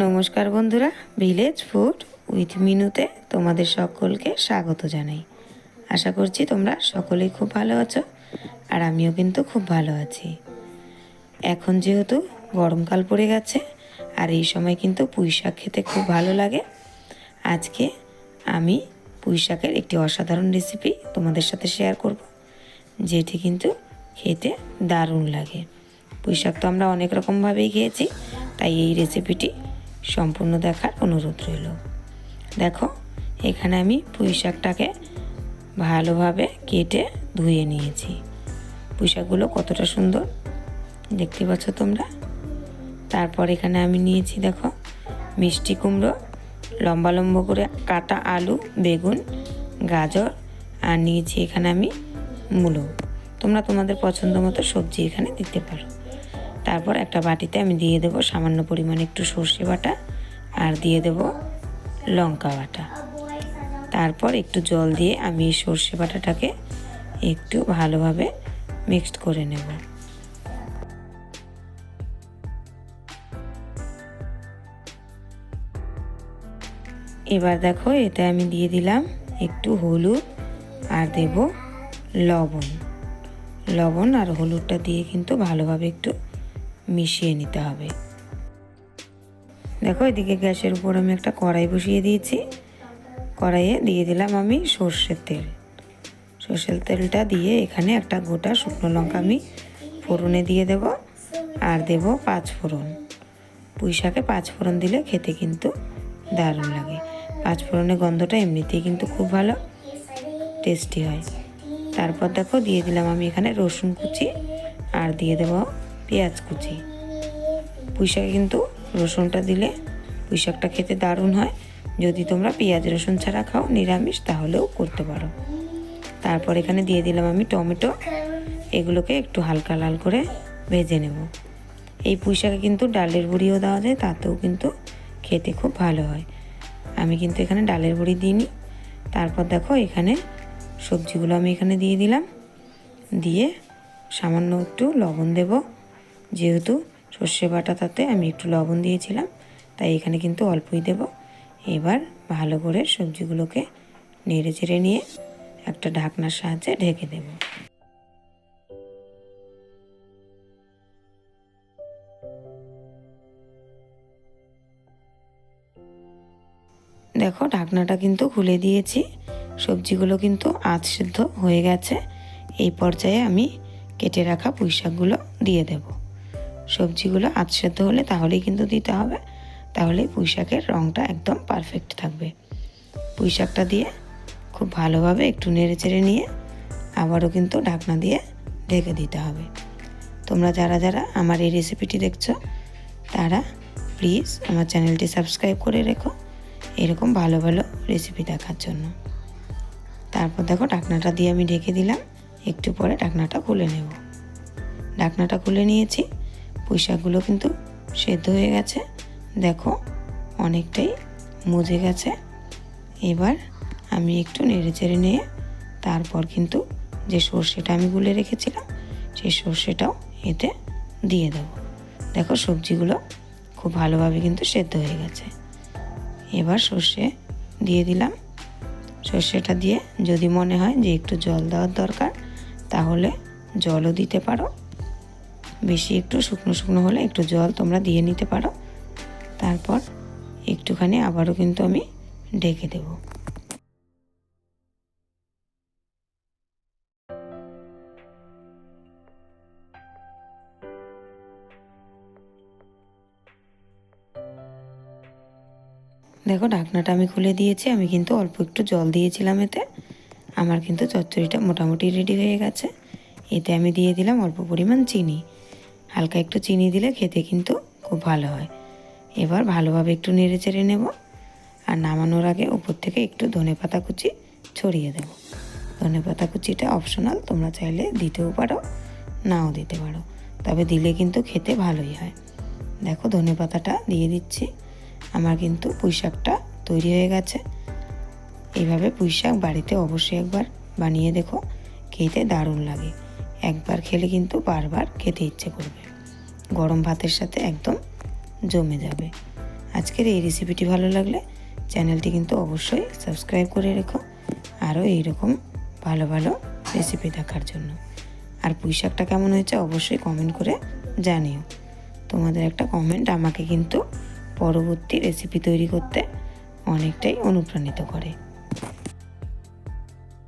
নমস্কার বন্ধুরা village food with মিনুতে তোমাদের সকলকে স্বাগত জানাই। আশা করছি তোমরা সকলেই খুব ভালো আছো আর আমিও কিন্তু খুব ভালো আছি। এখন যেহেতু গরমকাল পড়ে গেছে আর এই সময় কিন্তু পুঁই শাক খেতে খুব ভালো লাগে, আজকে আমি পুঁই শাকের একটি অসাধারণ রেসিপি তোমাদের সাথে শেয়ার করব, যেটি কিন্তু খেতে দারুণ লাগে। পুঁই শাক তো আমরা অনেক রকমভাবেই খেয়েছি, তাই এই রেসিপিটি সম্পূর্ণ দেখার অনুরোধ রইল। দেখো, এখানে আমি পুঁই শাকটাকে ভালোভাবে কেটে ধুয়ে নিয়েছি। পুঁই শাকগুলো কতটা সুন্দর, দেখতে পাচ্ছ তোমরা? তারপর এখানে আমি নিয়েছি, দেখো, মিষ্টি কুমড়ো, লম্বা লম্বা করে কাটা আলু, বেগুন, গাজর, আর নিয়েছি এখানে আমি মূলো। তোমরা তোমাদের পছন্দ মতো সবজি এখানে দিতে পারো। তারপর একটা বাটিতে আমি দিয়ে দেবো সামান্য পরিমাণে একটু সর্ষে বাটা আর দিয়ে দেব লঙ্কা বাটা। তারপর একটু জল দিয়ে আমি সর্ষে বাটাটাকে একটু ভালোভাবে মিক্সড করে নেব। এবার দেখো এতে আমি দিয়ে দিলাম একটু হলুদ আর দেব লবণ। লবণ আর হলুদটা দিয়ে কিন্তু ভালোভাবে একটু মিশিয়ে নিতে হবে। দেখো, এদিকে গ্যাসের উপর আমি একটা কড়াই বসিয়ে দিয়েছি। কড়াইয়ে দিয়ে দিলাম আমি সর্ষের তেল। সর্ষের তেলটা দিয়ে এখানে একটা গোটা শুকনো লঙ্কা আমি ফোড়নে দিয়ে দেব আর দেব পাঁচ ফোড়ন। পুঁই শাকে পাঁচ ফোড়ন দিলে খেতে কিন্তু দারুণ লাগে। পাঁচ ফোড়নের গন্ধটা এমনিতেই কিন্তু খুব ভালো, টেস্টি হয়। তারপর দেখো, দিয়ে দিলাম আমি এখানে রসুন কুচি আর দিয়ে দেবো পেঁয়াজ কুচি। পুঁই শাকে কিন্তু রসুনটা দিলে পুঁই শাকটা খেতে দারুণ হয়। যদি তোমরা পেঁয়াজ, রসুন ছাড়া খাও নিরামিষ, তাহলেও করতে পারো। তারপর এখানে দিয়ে দিলাম আমি টমেটো। এগুলোকে একটু হালকা লাল করে ভেজে নেব। এই পুঁই শাকে কিন্তু ডালের বড়িও দেওয়া যায়, তাতেও কিন্তু খেতে খুব ভালো হয়। আমি কিন্তু এখানে ডালের বড়ি দিইনি। তারপর দেখো এখানে সবজিগুলো আমি এখানে দিয়ে দিলাম। দিয়ে সামান্য একটু লবণ দেব। যেহেতু সর্ষে বাটা তাতে আমি একটু লবণ দিয়েছিলাম, তাই এখানে কিন্তু অল্পই দেব। এবার ভালো করে সবজিগুলোকে নেড়ে চেড়ে নিয়ে একটা ঢাকনার সাহায্যে ঢেকে দেব। দেখো, ঢাকনাটা কিন্তু খুলে দিয়েছি। সবজিগুলো কিন্তু আধ সিদ্ধ হয়ে গেছে। এই পর্যায়ে আমি কেটে রাখা পুঁই শাকগুলো দিয়ে দেব। সবজিগুলো আধ সেদ্ধ হলে তাহলেই কিন্তু দিতে হবে। তাহলেই পুঁই শাকের রঙটা একদম পারফেক্ট থাকবে। পুঁই শাকটা দিয়ে খুব ভালোভাবে একটু নেড়ে চেড়ে নিয়ে আবারও কিন্তু ঢাকনা দিয়ে ঢেকে দিতে হবে। তোমরা যারা যারা আমার এই রেসিপিটি দেখছ, তারা প্লিজ আমার চ্যানেলটি সাবস্ক্রাইব করে রেখো এরকম ভালো ভালো রেসিপি দেখার জন্য। তারপর দেখো ঢাকনাটা দিয়ে আমি ঢেকে দিলাম, একটু পরে ঢাকনাটা খুলে নেব। ঢাকনাটা খুলে নিয়েছি। পুঁইশাকগুলো কিন্তু সেদ্ধ হয়ে গেছে। দেখো, অনেকটাই মজে গেছে। এবার আমি একটু নেড়ে চেড়ে নিয়ে তারপর কিন্তু যে সর্ষেটা আমি গুলে রেখেছিলাম সেই সর্ষেটাও এতে দিয়ে দেব। দেখো, সবজিগুলো খুব ভালোভাবে কিন্তু সেদ্ধ হয়ে গেছে। এবার সর্ষে দিয়ে দিলাম। সর্ষেটা দিয়ে যদি মনে হয় যে একটু জল দেওয়ার দরকার, তাহলে জলও দিতে পারো। বেশি একটু শুকনো শুকনো হলে একটু জল তোমরা দিয়ে নিতে পারো। তারপর একটুখানি আবারও কিন্তু আমি ঢেকে দেব। দেখো ঢাকনাটা আমি খুলে দিয়েছি, আমি কিন্তু অল্প একটু জল দিয়েছিলাম এতে। আমার কিন্তু চচ্চড়িটা মোটামুটি রেডি হয়ে গেছে। এতে আমি দিয়ে দিলাম অল্প পরিমাণ চিনি। হালকা একটু চিনি দিলে খেতে কিন্তু খুব ভালো হয়। এবার ভালোভাবে একটু নেড়ে চেড়ে নেব আর নামানোর আগে উপর থেকে একটু ধনে পাতা কুচি ছড়িয়ে দেব। ধনে পাতা কুচিটা অপশনাল তোমরা চাইলে দিতেও পারো, নাও দিতে পারো। তবে দিলে কিন্তু খেতে ভালোই হয়। দেখো ধনে পাতাটা দিয়ে দিচ্ছি। আমার কিন্তু পুঁই শাকটা তৈরি হয়ে গেছে। এইভাবে পুঁই শাক বাড়িতে অবশ্যই একবার বানিয়ে দেখো, খেতে দারুণ লাগে। একবার খেলে কিন্তু বারবার খেতে ইচ্ছে করবে। গরম ভাতের সাথে একদম জমে যাবে। আজকের এই রেসিপিটি ভালো লাগলে চ্যানেলটি কিন্তু অবশ্যই সাবস্ক্রাইব করে রেখো। আরও এইরকম ভালো ভালো রেসিপি দেখার জন্য। আর পুঁই শাকটা কেমন হয়েছে অবশ্যই কমেন্ট করে জানিও। তোমাদের একটা কমেন্ট আমাকে কিন্তু পরবর্তী রেসিপি তৈরি করতে অনেকটাই অনুপ্রাণিত করে।